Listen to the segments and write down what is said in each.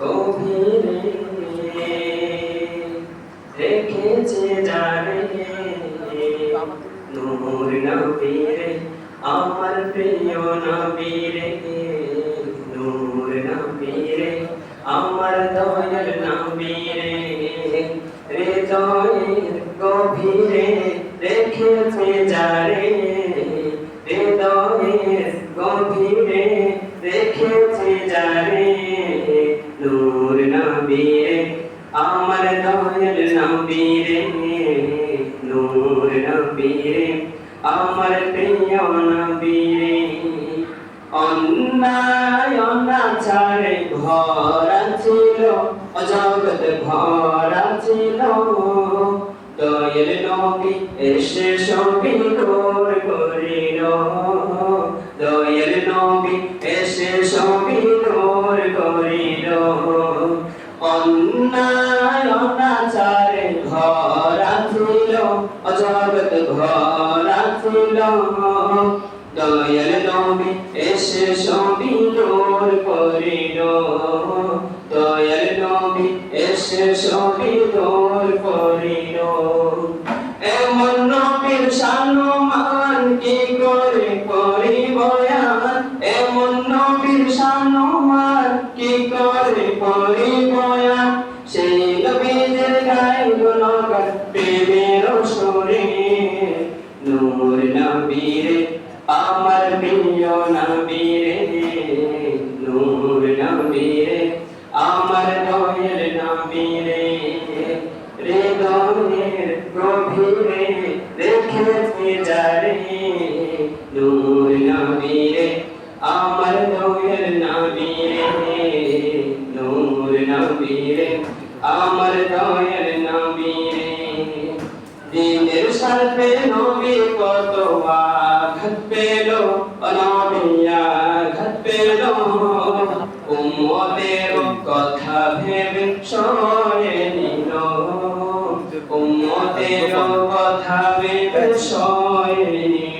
গভীরে রেখেছে জানে নূর নবীরে আমার প্রিয় নবীরে নূর নবীরে আমার দয়াল নবীরে হৃদয়ের গভীরে রেখেছে যারে হৃদয়ের গভীরে রেখেছে যারে নূর নবীরে আমার দয়াল নবীরে নূর নবীরে আমার প্রিয় নবীরে অন্যায় অনাচারে ভরা ছিল অজগত ভরা ছিল দয়ের নবী এসে সবই দূর করিল। দয়ের নবী এসে সবই দূর করিল। অন্যায়, অনাচারে ভরা ছিল অজগত দয়াল নবী এসে সবই দূর করিল। দয়াল নবী সম্মান কি করে করি বয়ান এমন নবীর সম্মান কি করে করি বয়ান সেই নবীদের গায়ে গুণগান প্রেমের সুরে, নূর নবীরে, আমার প্রিয় নবীরে, নূর নবীরে, আমার দয়াল নবীরে, হৃদয়ের গভীরে রেখেছে নূর নবীরে আমার দয়াল নবীরে নূর নবীরে আমার দয়াল নবীরে দিনের সাথে নবী কত আঘাত পেল নবী আঘাত পেল উম্মতের কথা ভেবে সয়ে নিল উম্মতের কথা ভেবে সয়ে নিল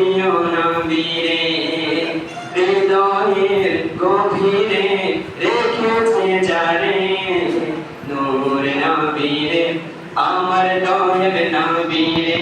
আমার দয়াল নবীরে।